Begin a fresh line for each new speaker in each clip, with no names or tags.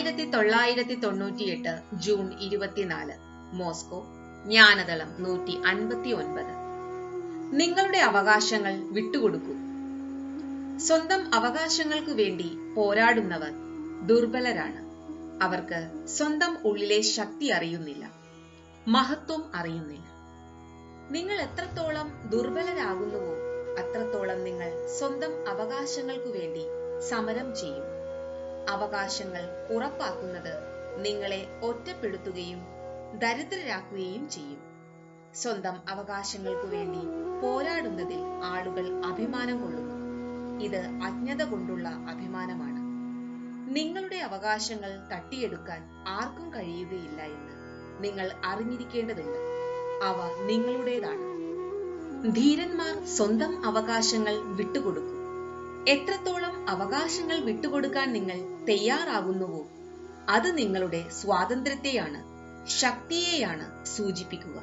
ആയിരത്തി തൊള്ളായിരത്തി തൊണ്ണൂറ്റിയെട്ട് ജൂൺ ഇരുപത്തിനാല് മോസ്കോ ജ്ഞാനതളം നൂറ്റി അൻപത്തി ഒൻപത് നിങ്ങളുടെ അവകാശങ്ങൾ വിട്ടുകൊടുക്കൂ. സ്വന്തം അവകാശങ്ങൾക്കു വേണ്ടി പോരാടുന്നവർ ദുർബലരാണ്. അവർക്ക് സ്വന്തം ഉള്ളിലെ ശക്തി അറിയുന്നില്ല. മഹത്വം അറിയുന്നില്ല. നിങ്ങൾ എത്രത്തോളം ദുർബലരാകുന്നുവോ അത്രത്തോളം നിങ്ങൾ സ്വന്തം അവകാശങ്ങൾക്കു വേണ്ടി സമരം ചെയ്യും. അവകാശങ്ങൾ ഉറപ്പാക്കുന്നത് നിങ്ങളെ ഒറ്റപ്പെടുത്തുകയും ദരിദ്രരാക്കുകയും ചെയ്യും. സ്വന്തം അവകാശങ്ങൾക്കു വേണ്ടി പോരാടുന്നതിൽ ആളുകൾ അഭിമാനം കൊള്ളുന്നു. ഇത് അജ്ഞത കൊണ്ടുള്ള അഭിമാനമാണ്. നിങ്ങളുടെ അവകാശങ്ങൾ തട്ടിയെടുക്കാൻ ആർക്കും കഴിയുകയില്ല എന്ന് നിങ്ങൾ അറിഞ്ഞിരിക്കേണ്ടതുണ്ട്. അവ നിങ്ങളുടേതാണ്. ധീരന്മാർ സ്വന്തം അവകാശങ്ങൾ വിട്ടുകൊടുക്കും. എത്രത്തോളം അവകാശങ്ങൾ വിട്ടുകൊടുക്കാൻ നിങ്ങൾ തയ്യാറാകുന്നുവോ അത് നിങ്ങളുടെ സ്വാതന്ത്ര്യത്തെയാണ് ശക്തിയെയാണ് സൂചിപ്പിക്കുക.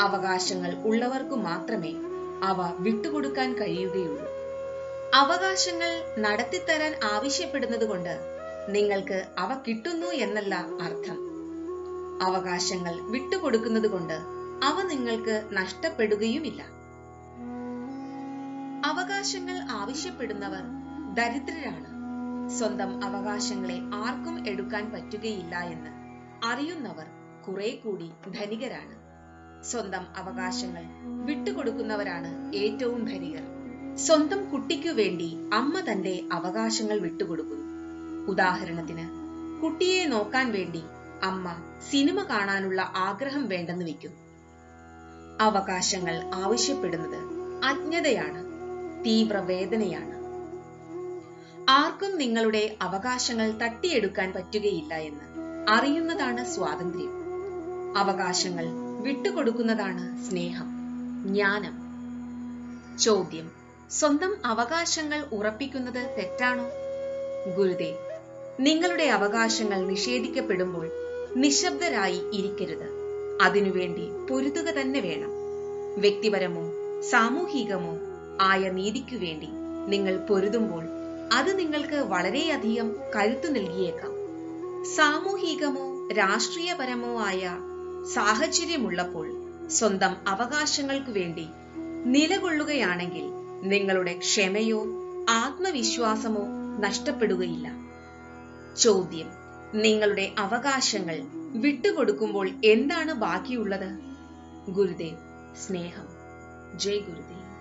അവകാശങ്ങൾ ഉള്ളവർക്ക് മാത്രമേ അവ വിട്ടുകൊടുക്കാൻ കഴിയുകയുള്ളൂ. അവകാശങ്ങൾ നടത്തിത്തരാൻ ആവശ്യപ്പെടുന്നത് കൊണ്ട് നിങ്ങൾക്ക് അവ കിട്ടുന്നു എന്നല്ല അർത്ഥം. അവകാശങ്ങൾ വിട്ടുകൊടുക്കുന്നത് കൊണ്ട് അവ നിങ്ങൾക്ക് നഷ്ടപ്പെടുകയുമില്ല. അവകാശങ്ങൾ ആവശ്യപ്പെടുന്നവർ ദരിദ്രരാണ്. സ്വന്തം അവകാശങ്ങളെ ആർക്കും എടുക്കാൻ പറ്റുകയില്ല എന്ന് അറിയുന്നവർ കുറെ കൂടി ധനികരാണ്. സ്വന്തം അവകാശങ്ങൾ വിട്ടുകൊടുക്കുന്നവരാണ് ഏറ്റവും ധനികർ. സ്വന്തം കുട്ടിക്കു വേണ്ടി അമ്മ തന്റെ അവകാശങ്ങൾ വിട്ടുകൊടുക്കുന്നു. ഉദാഹരണത്തിന് കുട്ടിയെ നോക്കാൻ വേണ്ടി അമ്മ സിനിമ കാണാനുള്ള ആഗ്രഹം വേണ്ടെന്ന് വെക്കുന്നു അവകാശങ്ങൾ ആവശ്യപ്പെടുന്നത് അജ്ഞതയാണ്. തീവ്ര വേദനയാണ് ആർക്കും നിങ്ങളുടെ അവകാശങ്ങൾ തട്ടിയെടുക്കാൻ പറ്റുകയില്ല എന്ന് അറിയുന്നതാണ് സ്വാതന്ത്ര്യം. അവകാശങ്ങൾ വിട്ടുകൊടുക്കുന്നതാണ് സ്നേഹം ജ്ഞാനം. ചോദ്യം സ്വന്തം അവകാശങ്ങൾ ഉറപ്പിക്കുന്നത് തെറ്റാണോ? ഗുരുദേവ് നിങ്ങളുടെ അവകാശങ്ങൾ നിഷേധിക്കപ്പെടുമ്പോൾ നിശബ്ദരായി ഇരിക്കരുത്. അതിനുവേണ്ടി പൊരുതുക തന്നെ വേണം. വ്യക്തിപരമോ സാമൂഹികമോ ആയ നീതിക്കു വേണ്ടി നിങ്ങൾ പൊരുതുമ്പോൾ അത് നിങ്ങൾക്ക് വളരെയധികം കരുത്തു നൽകിയേക്കാം. സാമൂഹികമോ രാഷ്ട്രീയപരമോ ആയ സാഹചര്യമുള്ളപ്പോൾ സ്വന്തം അവകാശങ്ങൾക്കു വേണ്ടി നിലകൊള്ളുകയാണെങ്കിൽ നിങ്ങളുടെ ക്ഷമയോ ആത്മവിശ്വാസമോ നഷ്ടപ്പെടുകയില്ല. ചോദ്യം നിങ്ങളുടെ അവകാശങ്ങൾ വിട്ടുകൊടുക്കുമ്പോൾ എന്താണ് ബാക്കിയുള്ളത്? ഗുരുദേവ് സ്നേഹം. ജയ് ഗുരുദേവ്.